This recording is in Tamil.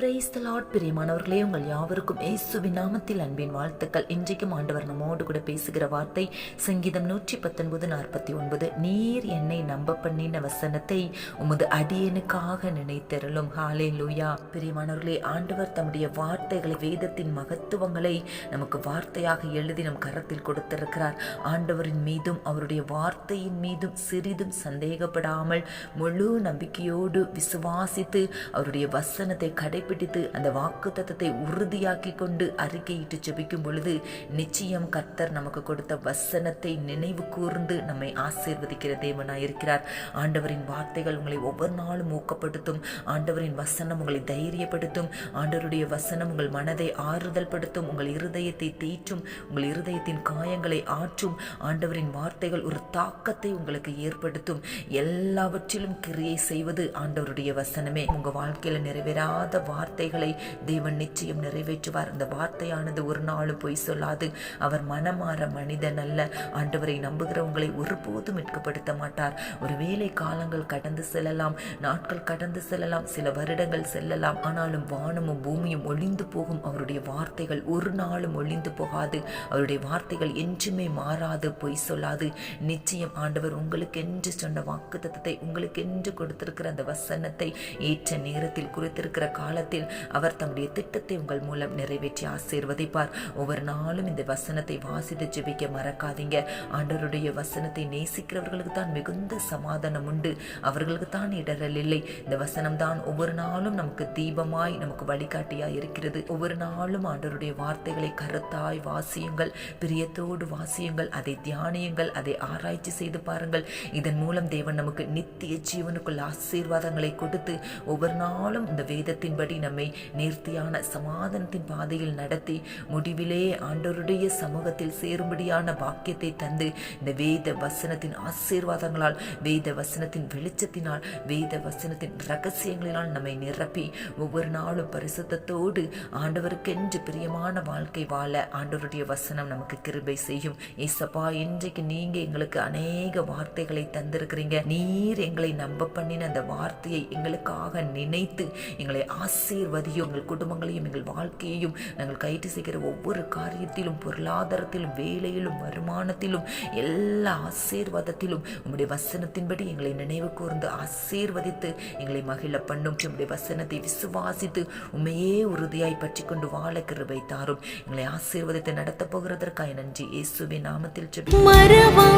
பிரைஸ் த லார்ட் பிரியமானவர்களே உங்கள் யாவருக்கும் இயேசுவின் நாமத்தில் அன்பின் வாழ்த்துக்கள். இன்றைக்கும் ஆண்டவர் நம்மோடு கூட பேசுகிற வார்த்தை சங்கீதம் நூற்றி பத்தொன்பது நாற்பத்தி ஒன்பது. நீர் என்னை நம்ப பண்ணின வசனத்தை உமது அடியனுக்காக நினைத்தருளும். ஹாலே லூயா பிரியமானவர்களே ஆண்டவர் தம்முடைய வார்த்தைகளை வேதத்தின் மகத்துவங்களை நமக்கு வார்த்தையாக எழுதி நம் கரத்தில் கொடுத்திருக்கிறார். ஆண்டவரின் மீதும் அவருடைய வார்த்தையின் மீதும் சிறிதும் சந்தேகப்படாமல் முழு நம்பிக்கையோடு விசுவாசித்து அவருடைய வசனத்தை கடை பிடித்து அந்த வாக்கு தத்தத்தை உறுதியாக்கி கொண்டு அறிக்கையிட்டு ஜெபிக்கும் பொழுது நிச்சயம் கர்த்தர் நமக்கு கொடுத்த வசனத்தை நினைவு கூர்ந்து நம்மை ஆசீர்வதிக்கிற தேவனாய் இருக்கிறார் ஆண்டவரின் வார்த்தைகள் உங்களை ஒவ்வொரு நாளும் ஊக்கப்படுத்தும். ஆண்டவரின் வசனம் உங்களை தைரியப்படுத்தும். ஆண்டவருடைய வசனம் உங்கள் மனதை ஆறுதல் படுத்தும் உங்கள் இருதயத்தை தேற்றும். உங்கள் இருதயத்தின் காயங்களை ஆற்றும். ஆண்டவரின் வார்த்தைகள் ஒரு தாக்கத்தை உங்களுக்கு ஏற்படுத்தும். எல்லாவற்றிலும் கிரியை செய்வது ஆண்டவருடைய வசனமே. உங்க வாழ்க்கையில நிறைவேறாத வார்த்தைகளை தேவன் நிச்சயம் நிறைவேற்றுவார். அந்த வார்த்தையானது ஒரு நாளும் பொய் சொல்லாது. அவர் மனமாற மனிதன் அல்ல. ஆண்டவரை நம்புகிறவங்களை ஒருபோதும் மீட்கப்படுத்த மாட்டார். ஒருவேளை காலங்கள் கடந்து செல்லலாம் நாட்கள் கடந்து செல்லலாம் சில வருடங்கள் செல்லலாம். ஆனாலும் வானமும் பூமியும் ஒளிந்து போகும். அவருடைய வார்த்தைகள் ஒரு நாளும் ஒளிந்து போகாது. அவருடைய வார்த்தைகள் என்றுமே மாறாது பொய் சொல்லாது. நிச்சயம் ஆண்டவர் உங்களுக்கு என்று சொன்ன வாக்கு தத்தத்தை உங்களுக்கு என்று கொடுத்திருக்கிற அந்த வசனத்தை ஏற்ற நேரத்தில் குறித்திருக்கிற காலத்தில் அவர் தம்முடைய திட்டத்தை உங்கள் மூலம் நிறைவேற்றி ஆசீர்வதிப்பார். ஒவ்வொரு நாளும் இந்த வசனத்தை வாசித்து ஜெபிக்க மறக்காதீங்க. ஆண்டவருடைய வசனத்தை நேசிக்கிறவர்களுக்கு தான் மிகுந்த சமாதானம் உண்டு. அவர்களுக்கு தான் இடரல் இல்லை. இந்த வசனம் தான் ஒவ்வொரு நாளும் நமக்கு தீபமாய் நமக்கு வழிகாட்டியாய் இருக்கிறது. ஒவ்வொரு நாளும் ஆண்டவருடைய வார்த்தைகளை கருத்தாய் வாசியுங்கள். பிரியத்தோடு வாசியுங்கள். அதை தியானியுங்கள். அதை ஆராய்ச்சி செய்து பாருங்கள். இதன் மூலம் தேவன் நமக்கு நித்திய ஜீவனுக்குள் ஆசீர்வாதங்களை கொடுத்து ஒவ்வொரு நாளும் இந்த வேதத்தின்படி நம்மை நேர்த்தியான சமாதானத்தின் பாதையில் நடத்தி முடிவிலே ஆண்டவருடைய சமூகத்தில் சேரும்படியான பாக்கியத்தை தந்து இந்த வேத வசனத்தின் ஆசீர்வாதங்களால் வேத வசனத்தின் வெளிச்சத்தினால் வேத வசனத்தின் ரகசியங்களினால் நம்மை நிரப்பி ஒவ்வொரு நாளும் பரிசுத்தத்தோடு ஆண்டவருக்கென்று பிரியமான வாழ்க்கை வாழ ஆண்டவருடைய வசனம் நமக்கு கிருபை செய்யும். ஏசப்பா இன்றைக்கு நீங்க எங்களுக்கு அநேக வார்த்தைகளை தந்திருக்கிறீங்க. நீர் எங்களை நம்ப பண்ணின அந்த வார்த்தையை எங்களுக்காக நினைத்து எங்களை ஆசீர்வதியும் எங்கள் குடும்பங்களையும் எங்கள் வாழ்க்கையையும் நாங்கள் கைட்டு செய்கிற ஒவ்வொரு காரியத்திலும் பொருளாதாரத்திலும் வேலையிலும் வருமானத்திலும் எல்லா ஆசீர்வாதத்திலும் உங்களுடைய வசனத்தின்படி எங்களை நினைவு கூர்ந்து ஆசீர்வதித்து எங்களை மகிழ பண்ணும். உங்களுடைய வசனத்தை விசுவாசித்து உண்மையே உறுதியாய் பற்றி கொண்டு வாழ கிருபை தாரும். எங்களை ஆசீர்வதித்து நடத்தப் போகிறதற்காக நன்றி. இயேசுவின் நாமத்தில் மறவா